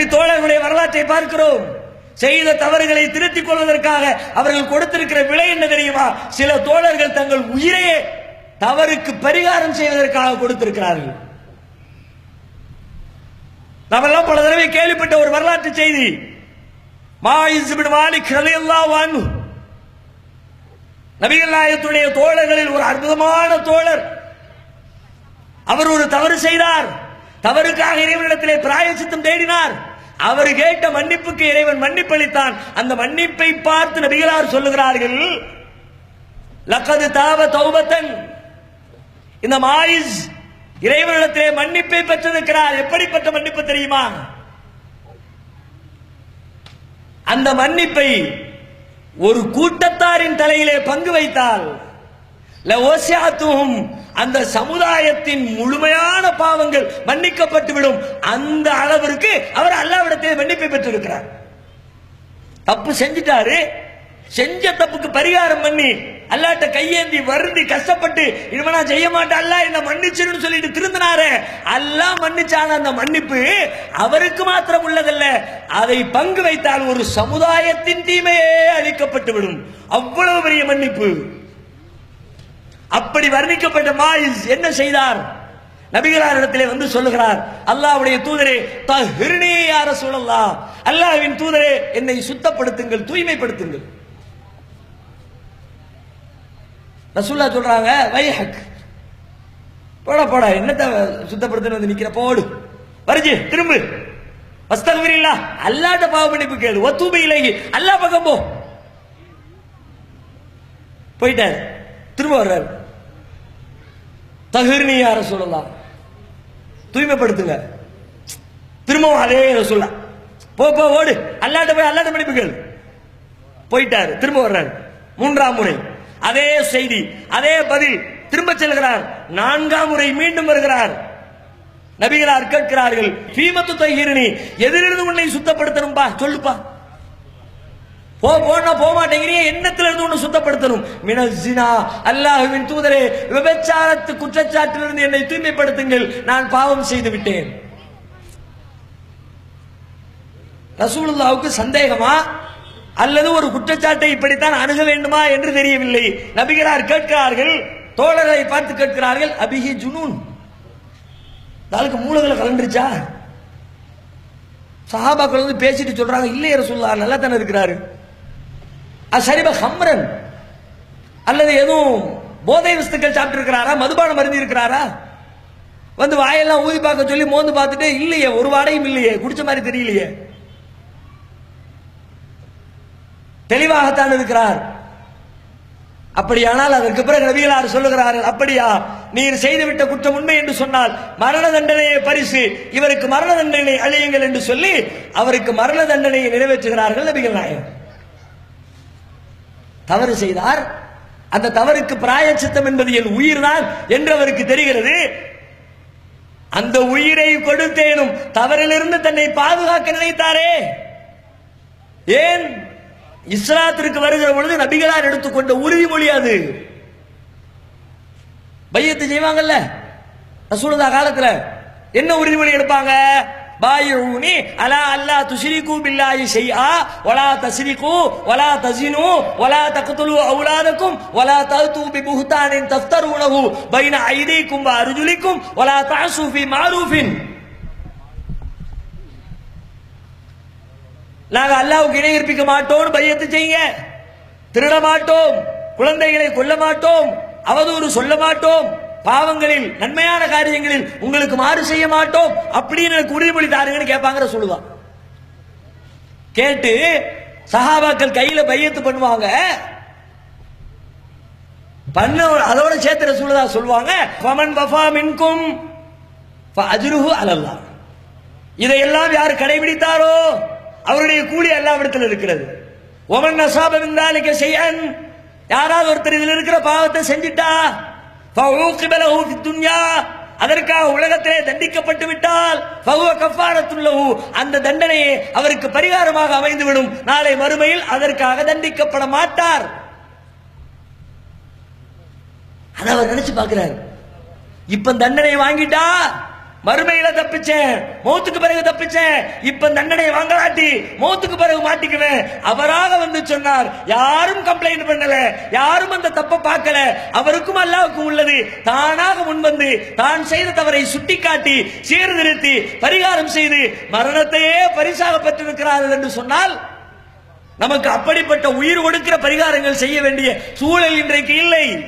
நபி தோழர்களுடைய வரலாற்றை பார்க்கிறோம். செய்த தவறுகளை திருத்திக் கொள்வதற்காக அவர்கள் கொடுத்திருக்கிற விலை என்ன தெரியுமா? சில தோழர்கள் தங்கள் உயிரையே தவறுக்கு பரிகாரம் செய்வதற்காக கொடுத்திருக்கிறார்கள். நாமெல்லாம் பல தடவை கேள்விப்பட்ட ஒரு வரலாற்று செய்தி. மாலிக் நபிகள் தோழர்களில் ஒரு அற்புதமான தோழர். அவர் ஒரு தவறு செய்தார். தவறுக்காக இறைவனிடத்திலே பிராயச்சித்தம் தேடினார். அவர் கேட்ட மன்னிப்புக்கு இறைவன் மன்னிப்பளித்தான். அந்த மன்னிப்பை பார்த்து நபிகளார் சொல்லுகிறார்கள் லக்கது தாவ தௌபத்தன். இந்த மாயிஸ் இறைவனிடத்திலே மன்னிப்பை பெற்றிருக்கிறார். எப்படிப்பட்ட மன்னிப்பு தெரியுமா? அந்த மன்னிப்பை ஒரு கூட்டத்தாரின் தலையிலே பங்கு வைத்தால் அந்த சமுதாயத்தின் முழுமையான பாவங்கள் மன்னிக்கப்பட்டு விடும் அந்த அளவிற்கு அவர் அல்லாவிடத்திலே மன்னிப்பை பெற்றிருக்கிறார். தப்பு செஞ்சிட்டாரு. செஞ்ச தப்புக்கு பரிகாரம் பண்ணி அல்லாட்ட கையேந்தி வருந்தி கஷ்டப்பட்டு இனிமே நான் செய்ய மாட்டேன் அல்ல என்ன மன்னிச்சிருன்னு சொல்லிட்டு திருந்தினாரு. அல்லாஹ் மன்னிச்சான அந்த மன்னிப்பு அவருக்கு மாத்திரம் உள்ளதல்ல. அதை பங்கு வைத்தால் ஒரு சமுதாயத்தின் தீமையே அழிக்கப்பட்டு விடும் அவ்வளவு பெரிய மன்னிப்பு. அப்படி வர்ணிக்கப்பட்ட மாயிஸ் என்ன செய்தார்? நபிகளார் இடத்திலே வந்து சொல்லுகிறார் அல்லாவுடைய தூதரே தஹிர்னி யார ரசூலல்லாஹ். அல்லாஹ்வின் தூதரே என்னை சுத்தப்படுத்துங்கள் தூய்மைப்படுத்துங்கள். ரசூல்லா சொல்றாங்க வைஹக். போட போட என்னத்த சுத்தப்படுத்தணும் வந்து நிக்கிற? போடு. வருஜி திரும்பு. வஸ்தகவிரில்லா அல்லாட்ட பாவ மன்னிப்பு கேளு. ஒத்துமை இலகி அல்லா பக்கம் போ. போயிட்டார். திரும்ப வர்றாரு. தகுர்னி யார சொல்லலாம்? தூய்மைப்படுத்துங்க. திரும்பவும் அதே சொல்ல. போ போ ஓடு. அல்லாட்ட போய் அல்லாட்ட படிப்புகள் போயிட்டாரு. திரும்ப வர்றாரு. மூன்றாம் முறை. அதே செய்தி அதே பதில். திரும்ப செல்கிறார். நான்காம் முறை மீண்டும் வருகிறார். நபிகளார் கேட்கிறார்கள் பீமத்து தகிரணி எதிரிலிருந்து உன்னை சுத்தப்படுத்தணும்பா? சொல்லுப்பா. போ போனா போக மாட்டேங்கிறீங்க எண்ணத்துல இருந்து ஒண்ணு சுத்தப்படுத்தணும். மினசினா ஜினா அல்லாஹுவின் தூதரே விபச்சாரத்து குற்றச்சாட்டிலிருந்து என்னை தூய்மைப்படுத்துங்கள். நான் பாவம் செய்து விட்டேன். ரசூலுல்லாவுக்கு சந்தேகமா? அல்லது ஒரு குற்றச்சாட்டை இப்படித்தான் அணுக வேண்டுமா என்று தெரியவில்லை. நபிகரார் கேட்கிறார்கள் தோழரை பார்த்து கேட்கிறார்கள் அபிஹி ஜுனூன். நாளுக்கு மூலகளை கலண்டுருச்சா? சஹாபாக்கள் வந்து பேசிட்டு சொல்றாங்க இல்லையே ரசூல்லா நல்லா தானே இருக்கிறாரு. அது ஹம்ரன். அல்லது எதுவும் போதை வஸ்துக்கள் சாப்பிட்டுருக்கிறாரா? மதுபானம் மருந்து இருக்கிறாரா வந்து வாயெல்லாம் ஊதி பார்க்க சொல்லி மோந்து பார்த்துட்டு இல்லையே ஒரு வாடையும் இல்லையே குடிச்ச மாதிரி தெரியலையே. தெளிவாகத்தான் இருக்கிறார். அப்படியானால் அதற்கு பிறகு நபிகளார் சொல்லுகிறார்கள் அப்படியா நீர் செய்துவிட்ட குற்றம் உண்மை என்று சொன்னால் மரண தண்டனையை பரிசு இவருக்கு மரண தண்டனை அழியுங்கள் என்று சொல்லி அவருக்கு மரண தண்டனையை நிறைவேற்றுகிறார்கள் நபிகள் நாயகம். தவறு செய்தார். அந்த தவறுக்கு பிராயச்சித்தம் என்பது என் உயிர்தான் என்று அவருக்கு தெரிகிறது. அந்த உயிரை கொடுத்தேனும் தவறிலிருந்து தன்னை பாதுகாக்க நினைத்தாரே. ஏன்? இஸ்லாத்திற்கு வருகிற பொழுது நபிகளார் எடுத்துக்கொண்ட உறுதிமொழி அது. பையத்து செய்வாங்கல்ல? ரசூலுதா காலத்துல என்ன உறுதிமொழி எடுப்பாங்க? பாயூனி அலா அல்லா துஷ்ரிகு பில்லாஹி ஷைஆ வலா தஸ்ரிகு வலா தஸினு வலா தக்துலு அவுலாதக்கும் வலா தஅது பி புஹ்தானின் தஃப்தருனஹு பைன ஐதீக்கும் வ அர்ஜுலிக்கும் வலா தஅசு ஃபி மாரூஃபின். நாங்க அல்லாவுக்கு இணை கற்பிக்க மாட்டோம் பையத்து செய்யுங்க. திருட மாட்டோம் குழந்தைகளை கொல்ல மாட்டோம் அவதூறு சொல்ல மாட்டோம். பாவங்களில் நன்மையான காரியங்களில் உங்களுக்கு மாறு செய்ய மாட்டோம். அப்படின்னு எனக்கு உறுதிமொழி தாருங்கன்னு கேட்பாங்கிற சொல்லுவான் கேட்டு சஹாபாக்கள் கையில பையத்து பண்ணுவாங்க. பண்ண அதோட சேர்த்து சொல்லுதா சொல்லுவாங்க. ஃபமன் வஃபா மின்கும் அஜ்ருஹு அலல்லா. இதையெல்லாம் யார் கடைபிடித்தாரோ? அவருடைய கூலி அல்லாவிடத்தில் இருக்கிறது. ஒமன் நசாபம் விந்தாலிக்க செய்யன் யாராவது ஒருத்தர் இதில் இருக்கிற பாவத்தை செஞ்சிட்டா? அதற்காக உலகத்திலே தண்டிக்கப்பட்டு விட்டால் அந்த தண்டனையே அவருக்கு பரிகாரமாக அமைந்துவிடும். நாளை மறுமையில் அதற்காக தண்டிக்கப்பட மாட்டார். அதை அவர் நினைச்சு பார்க்கிறார். இப்ப தண்டனை வாங்கிட்டா மறுமையில தப்பிச்சேன். மௌத்துக்கு பிறகு தப்பிச்சேன். இப்ப தண்டனையை வாங்கலாட்டி மௌத்துக்கு பிறகு மாட்டிக்குவேன். அவராக வந்து சொன்னார் யாரும் கம்ப்ளைண்ட் பண்ணல. யாரும் அந்த தப்ப பார்க்கல. அவருக்கும் அல்லாவுக்கும் உள்ளது. தானாக முன்வந்து தான் செய்த தவறை சுட்டிக்காட்டி சீர்திருத்தி பரிகாரம் செய்து மரணத்தையே பரிசாக பெற்றிருக்கிறார்கள் என்று சொன்னால் நமக்கு அப்படிப்பட்ட உயிர் கொடுக்கிற பரிகாரங்கள் செய்ய வேண்டிய சூழல் இன்றைக்கு இல்லை.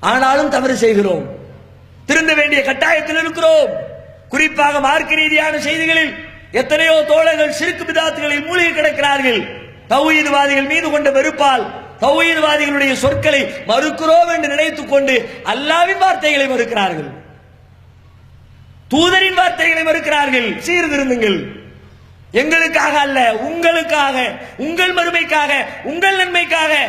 ஆனாலும் தவறு செய்கிறோம். திருந்த வேண்டிய கட்டாயத்தில் இருக்கிறோம். குறிப்பாக மார்க்க ரீதியான செய்திகளில் எத்தனையோ தோழர்கள் சிறுக்கு பிதாத்துகளில் மூழ்கி கிடக்கிறார்கள். தௌஹீத்வாதிகள் மீது கொண்ட வெறுப்பால் தௌஹீத்வாதிகளுடைய சொற்களை மறுக்கிறோம் என்று நினைத்துக் கொண்டு அல்லாவின் வார்த்தைகளை மறுக்கிறார்கள். தூதரின் வார்த்தைகளை மறுக்கிறார்கள். சீர்திருந்துங்கள் எங்களுக்காக அல்ல உங்களுக்காக உங்கள் மறுமைக்காக உங்கள் நன்மைக்காக.